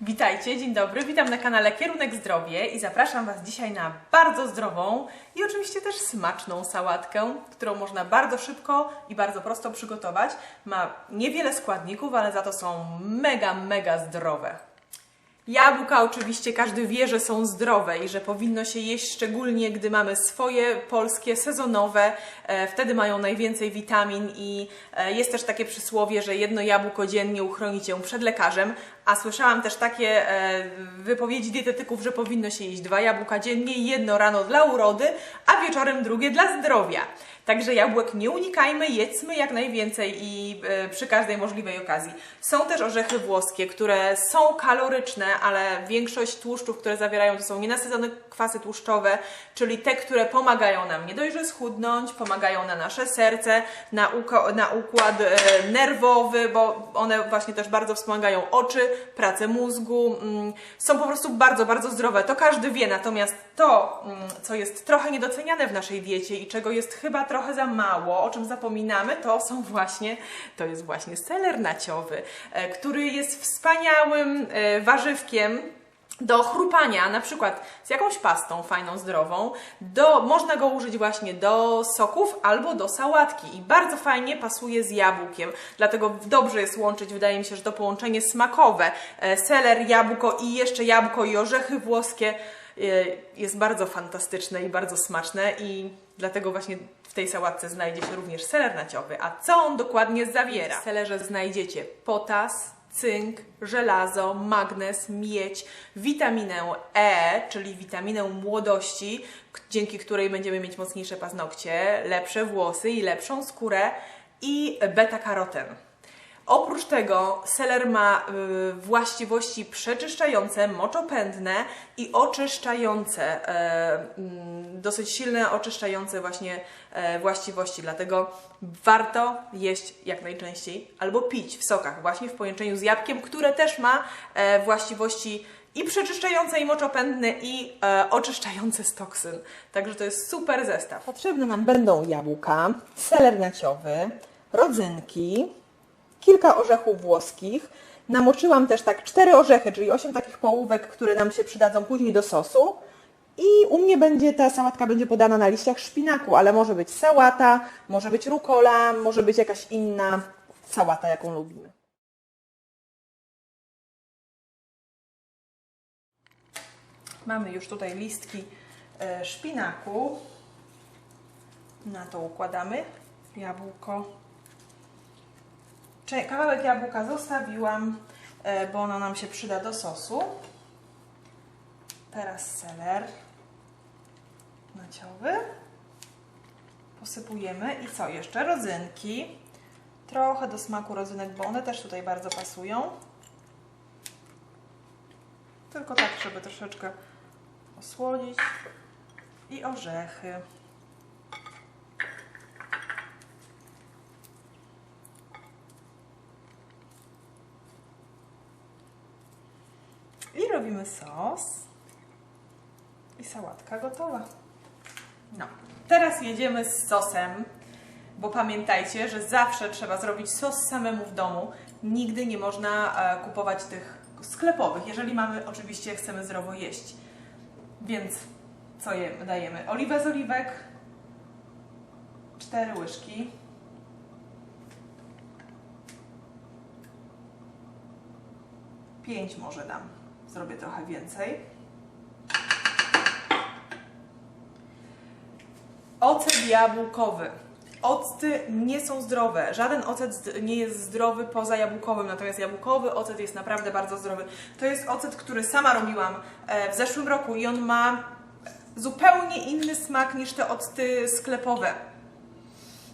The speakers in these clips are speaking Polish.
Witajcie, dzień dobry, witam na kanale Kierunek Zdrowie i zapraszam Was dzisiaj na bardzo zdrową i oczywiście też smaczną sałatkę, którą można bardzo szybko i bardzo prosto przygotować. Ma niewiele składników, ale za to są mega, mega zdrowe. Jabłka oczywiście każdy wie, że są zdrowe i że powinno się jeść szczególnie, gdy mamy swoje polskie, sezonowe. E, wtedy mają najwięcej witamin i e, jest też takie przysłowie, że jedno jabłko dziennie uchroni Cię przed lekarzem. A słyszałam też takie e, wypowiedzi dietetyków, że powinno się jeść dwa jabłka dziennie, jedno rano dla urody, a wieczorem drugie dla zdrowia. Także jabłek nie unikajmy, jedzmy jak najwięcej i e, przy każdej możliwej okazji. Są też orzechy włoskie, które są kaloryczne, ale większość tłuszczów, które zawierają, to są nienasycone kwasy tłuszczowe, czyli te, które pomagają nam nie dość, że schudnąć, pomagają na nasze serce, na, na układ e, nerwowy, bo one właśnie też bardzo wspomagają oczy, pracę mózgu. Mm, są po prostu bardzo, bardzo zdrowe. To każdy wie, natomiast to, mm, co jest trochę niedoceniane w naszej diecie i czego jest chyba trochę za mało, o czym zapominamy, to są właśnie, to jest właśnie seler naciowy, e, który jest wspaniałym e, warzywkiem, do chrupania, na przykład z jakąś pastą fajną, zdrową, do, można go użyć właśnie do soków albo do sałatki i bardzo fajnie pasuje z jabłkiem, dlatego dobrze jest łączyć, wydaje mi się, że to połączenie smakowe, e, seler, jabłko i jeszcze jabłko i orzechy włoskie e, jest bardzo fantastyczne i bardzo smaczne i dlatego właśnie w tej sałatce znajdzie się również seler naciowy. A co on dokładnie zawiera? W selerze znajdziecie potas, cynk, żelazo, magnez, miedź, witaminę E, czyli witaminę młodości, dzięki której będziemy mieć mocniejsze paznokcie, lepsze włosy i lepszą skórę i beta-karoten. Oprócz tego seler ma y, właściwości przeczyszczające, moczopędne i oczyszczające, e, mm, dosyć silne oczyszczające właśnie właściwości, dlatego warto jeść jak najczęściej albo pić w sokach, właśnie w połączeniu z jabłkiem, które też ma e, właściwości i przeczyszczające, i moczopędne, i e, oczyszczające z toksyn. Także to jest super zestaw. Potrzebne nam będą jabłka, seler naciowy, rodzynki, kilka orzechów włoskich. Namoczyłam też tak cztery orzechy, czyli osiem takich połówek, które nam się przydadzą później do sosu. I u mnie będzie ta sałatka będzie podana na liściach szpinaku, ale może być sałata, może być rukola, może być jakaś inna sałata, jaką lubimy. Mamy już tutaj listki e, szpinaku. Na to układamy jabłko. Kawałek jabłka zostawiłam, e, bo ono nam się przyda do sosu. Teraz seler naciowy. Posypujemy i co jeszcze? Rodzynki. Trochę do smaku rodzynek, bo one też tutaj bardzo pasują. Tylko tak, żeby troszeczkę osłodzić. I orzechy. I robimy sos. I sałatka gotowa. No, teraz jedziemy z sosem, bo pamiętajcie, że zawsze trzeba zrobić sos samemu w domu. Nigdy nie można e, kupować tych sklepowych, jeżeli mamy, oczywiście chcemy zdrowo jeść. Więc co je, dajemy? Oliwę z oliwek, 4 łyżki. Pięć może dam. Zrobię trochę więcej. Ocet jabłkowy. Octy nie są zdrowe. Żaden ocet nie jest zdrowy poza jabłkowym, natomiast jabłkowy ocet jest naprawdę bardzo zdrowy. To jest ocet, który sama robiłam e, w zeszłym roku i on ma zupełnie inny smak niż te octy sklepowe.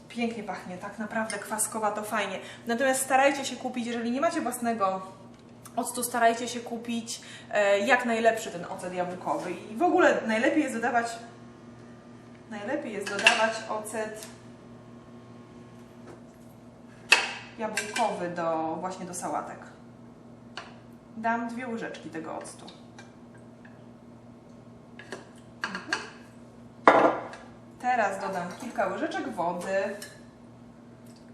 Pięknie pachnie, tak naprawdę kwaskowa to fajnie. Natomiast starajcie się kupić, jeżeli nie macie własnego octu, starajcie się kupić e, jak najlepszy ten ocet jabłkowy. I w ogóle najlepiej jest dodawać Najlepiej jest dodawać ocet jabłkowy do, właśnie do sałatek. Dam dwie łyżeczki tego octu. Mhm. Teraz dodam kilka łyżeczek wody.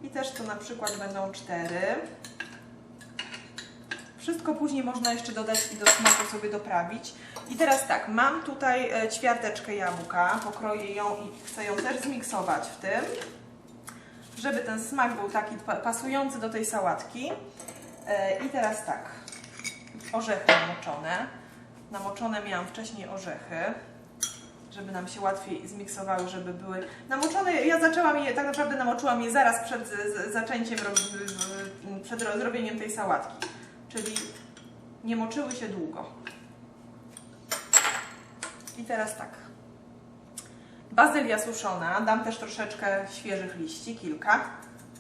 I też to na przykład będą cztery. Wszystko później można jeszcze dodać i do smaku sobie doprawić. I teraz tak, mam tutaj e, ćwiarteczkę jabłka, pokroję ją i chcę ją też zmiksować w tym, żeby ten smak był taki pa- pasujący do tej sałatki. E, I teraz tak, orzechy namoczone. Namoczone miałam wcześniej orzechy, żeby nam się łatwiej zmiksowały, żeby były namoczone. Ja zaczęłam je, tak naprawdę namoczyłam je zaraz przed zaczęciem, przed ro- zrobieniem tej sałatki. Czyli nie moczyły się długo. I teraz tak. Bazylia suszona, dam też troszeczkę świeżych liści, kilka.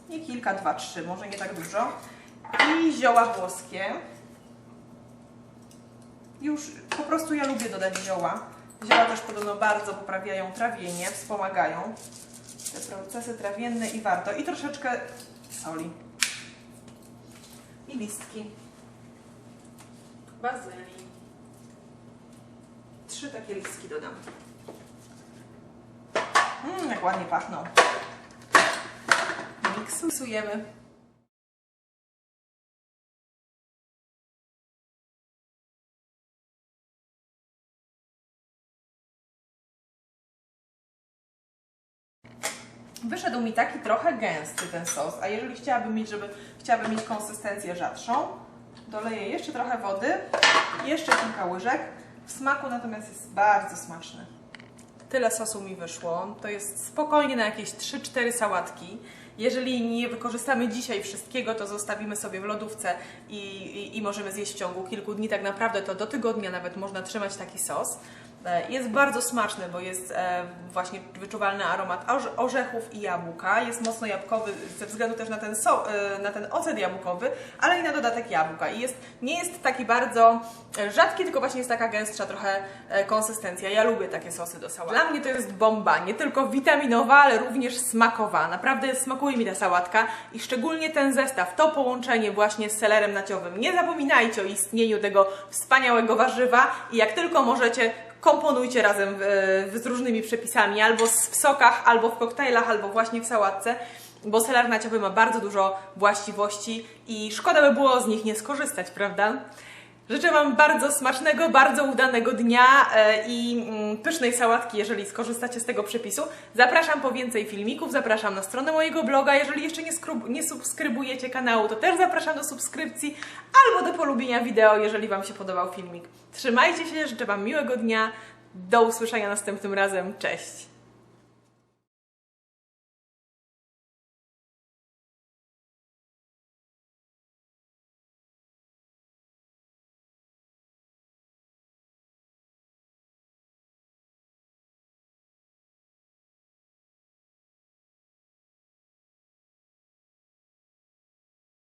Nie kilka, dwa, trzy, może nie tak dużo. I zioła włoskie. Już po prostu ja lubię dodać zioła. Zioła też podobno bardzo poprawiają trawienie, wspomagają te procesy trawienne i warto. I troszeczkę soli. I listki. Bazylii. Trzy takie listki dodam. Mmm, jak ładnie pachną. Miksujemy. Wyszedł mi taki trochę gęsty ten sos, a jeżeli chciałabym mieć, żeby chciałabym mieć konsystencję rzadszą, doleję jeszcze trochę wody, jeszcze kilka łyżek. W smaku natomiast jest bardzo smaczny. Tyle sosu mi wyszło. To jest spokojnie na jakieś 3-4 sałatki. Jeżeli nie wykorzystamy dzisiaj wszystkiego, to zostawimy sobie w lodówce i, i, i możemy zjeść w ciągu kilku dni. Tak naprawdę to do tygodnia nawet można trzymać taki sos. E, Jest bardzo smaczny, bo jest e, właśnie wyczuwalny aromat orze- orzechów i jabłka. Jest mocno jabłkowy ze względu też na ten, so, e, na ten ocet jabłkowy, ale i na dodatek jabłka. I jest, nie jest taki bardzo rzadki, tylko właśnie jest taka gęstsza trochę konsystencja. Ja lubię takie sosy do sałaty. Dla mnie to jest bomba, nie tylko witaminowa, ale również smakowa. Naprawdę smakuje mi ta sałatka i szczególnie ten zestaw, to połączenie właśnie z selerem naciowym. Nie zapominajcie o istnieniu tego wspaniałego warzywa i jak tylko możecie, komponujcie razem w, z różnymi przepisami, albo w sokach, albo w koktajlach, albo właśnie w sałatce, bo seler naciowy ma bardzo dużo właściwości i szkoda by było z nich nie skorzystać, prawda? Życzę Wam bardzo smacznego, bardzo udanego dnia e, i mm, pysznej sałatki, jeżeli skorzystacie z tego przepisu. Zapraszam po więcej filmików, zapraszam na stronę mojego bloga. Jeżeli jeszcze nie, nie subskrybujecie kanału, to też zapraszam do subskrypcji albo do polubienia wideo, jeżeli Wam się podobał filmik. Trzymajcie się, życzę Wam miłego dnia. Do usłyszenia następnym razem. Cześć!